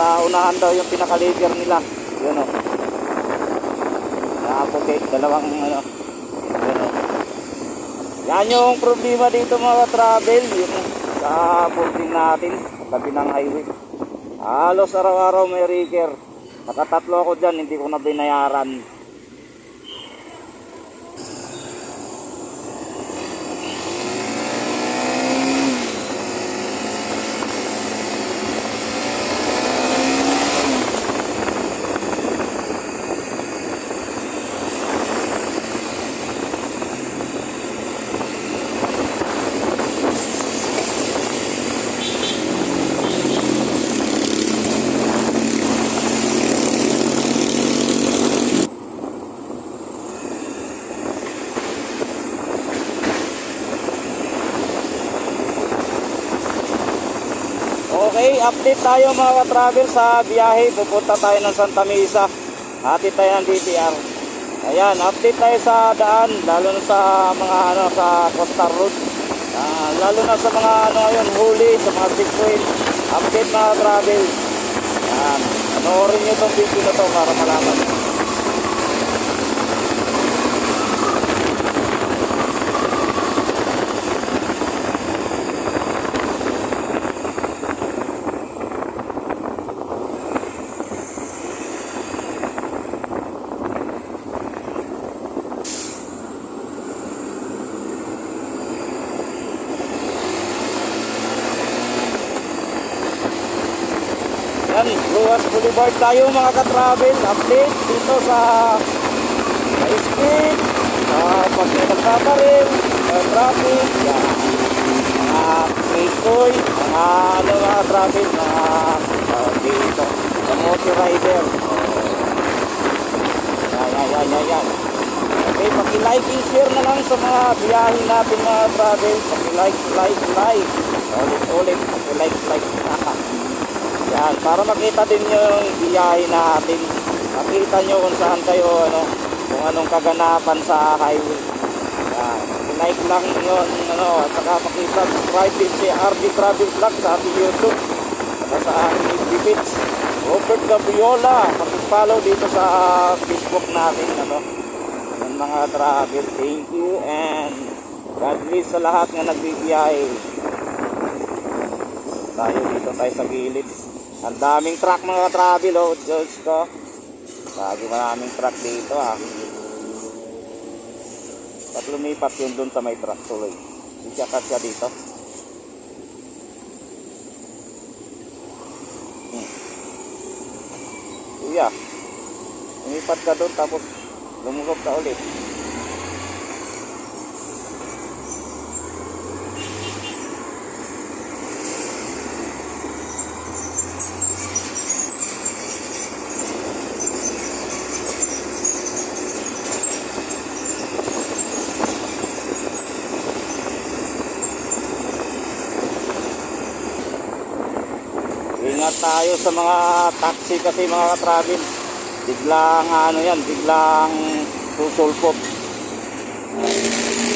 Sa unahan daw yung pinaka-leader nila. Yun o. Nakaputi, dalawang ano. Yun o. Yan yung problema dito mga travel. Yung sa pulting natin, tabi ng highway. Halos araw-araw may rigger. Nakatatlo ako dyan, hindi ko na binayaran. Okay, update tayo mga ka-travel sa biyahe. Pupunta tayo ng Santa Mesa. Hatid tayo ng DTR. Ayan, update tayo sa daan, lalo na sa mga ano sa Costa Road. Ah, lalo na sa mga ano ngayon, huli, sa mga checkpoint. Update mga travel. Ayan, panoorin nyo itong video na to para malaman. Ruas Boulevard tayo mga ka-travel. Update dito sa sa speed, sa pag may nagbabaril, sa traffic, yan. Mga Playboy, mga ano mga traffic, mga uh, dito, sa motor rider. Yan, yan, yan, yan. Okay, paki-like and share na lang sa mga biyahe natin mga travel. Paki-like, like, like. Ulit-ulit, paki-like, like. Yan, para makita din yung biyahe natin. Makita nyo kung saan kayo, ano, kung anong kaganapan sa highway. Yan, like lang yun, ano, at saka makita, subscribe din si RD Travel Vlog sa ating YouTube. At sa ating FB. Robert Gabriola, makipollow dito sa Facebook natin, ano. Yan mga travel, thank you and God bless sa lahat na nagbibiyahe tayo dito tayo sa gilid ang daming truck mga travel oh Diyos ko. Lagi maraming truck dito ah. At lumipat yun dun sa may truck tuloy. Hindi siya kasya dito. Hmm. lumipat ka dun tapos lumugog ka ulit Ingat tayo sa mga taxi kasi mga travel. Biglang ano yan, biglang susulpot.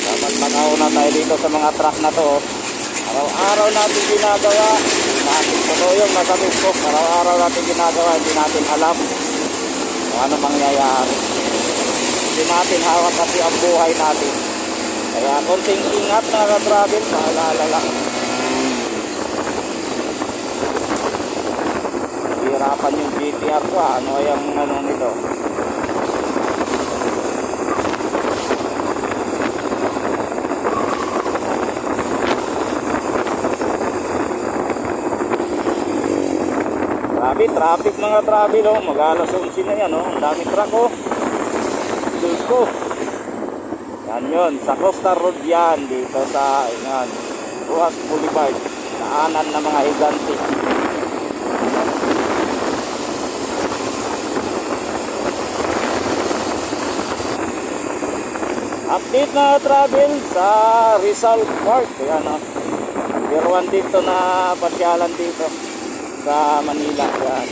Dapat mag-auna tayo dito sa mga truck na to. Araw-araw natin ginagawa. Natin totoo yung nasabi ko. Araw-araw natin ginagawa. Hindi natin alam kung ano mangyayari. Hindi natin hawak kasi ang buhay natin. Kaya konting ingat mga travel. Paalala lang. Hirapan yung GTR ko ah. ano yung ano nito Grabe, traffic mga travel oh. Mag-alas 11 na yan oh. Ang daming truck oh. Diyos ko. Yan yun. Sa Costa Road yan. Dito sa, yan. Ruas Boulevard. Daanan ng mga higante. Update na travel sa Rizal Park. Ayan o. One dito na pasyalan dito sa Manila. Ayan.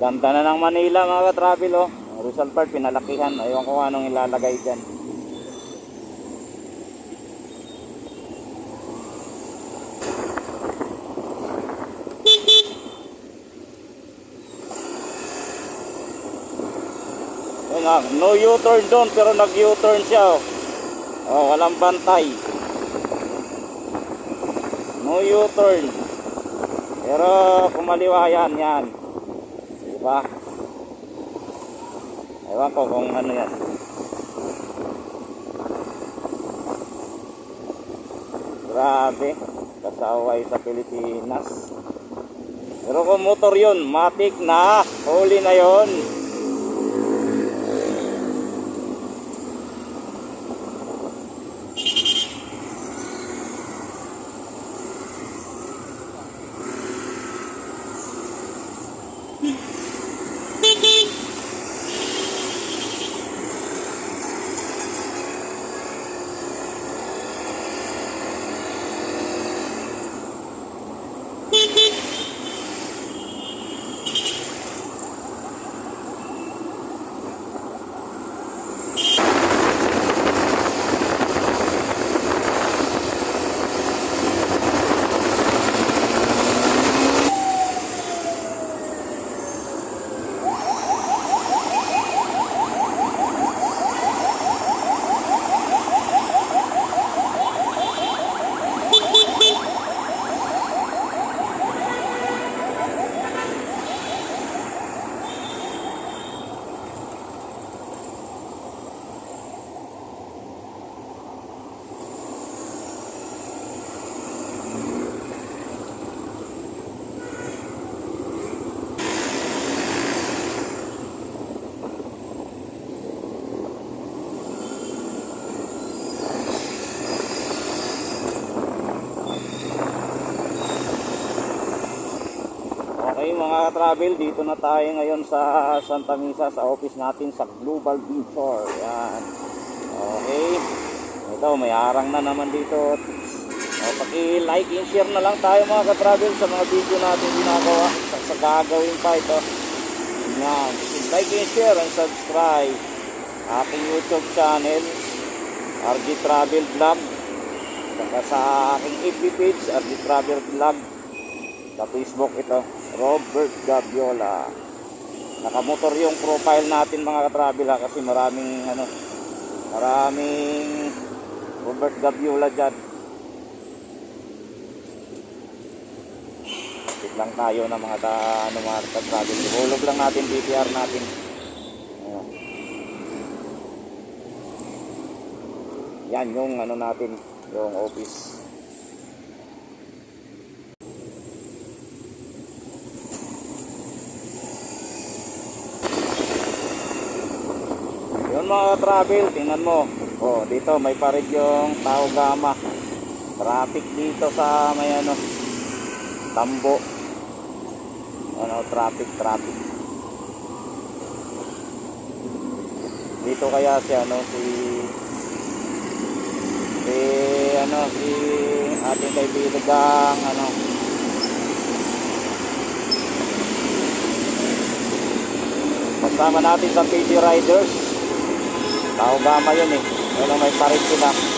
Ganda na ng Manila mga ka-travel oh. Rizal Park pinalakihan. Ayun ko anong ilalagay dyan. No U-turn doon pero nag-U-turn siya oh. Oh, walang bantay. No U-turn. Pero kumaliwa yan, yan. Diba? Ewan ko kung ano yan. Grabe. Kasaway sa Pilipinas. Pero kung motor yun, matik na. Huli na yon. Okay mga travel, dito na tayo ngayon sa Santa Misa sa office natin sa Global Venture. Yan. Okay. Ito, may arang na naman dito. O, paki-like and share na lang tayo mga ka-travel sa mga video natin ginagawa. Sa, sa gagawin pa ito. Yan. Like and share and subscribe. Aking YouTube channel. RG Travel Vlog. Saka sa aking FB page, RG Travel Vlog sa Facebook ito Robert Gabiola. Nakamotor yung profile natin mga katravel ha kasi maraming ano maraming Robert Gabiola dyan. Lang tayo ng mga ta, ano, mga katravel hulog lang natin DPR natin. Yan yung ano natin yung office mga travel, tingnan mo. Oh, dito may parid yung tao gama. Traffic dito sa may ano tambo. Ano, traffic, traffic. Dito kaya si ano si si ano si ating kaibigang ano Kasama natin sa PD Riders. Tao gama yun eh. Yan ang may parit sila.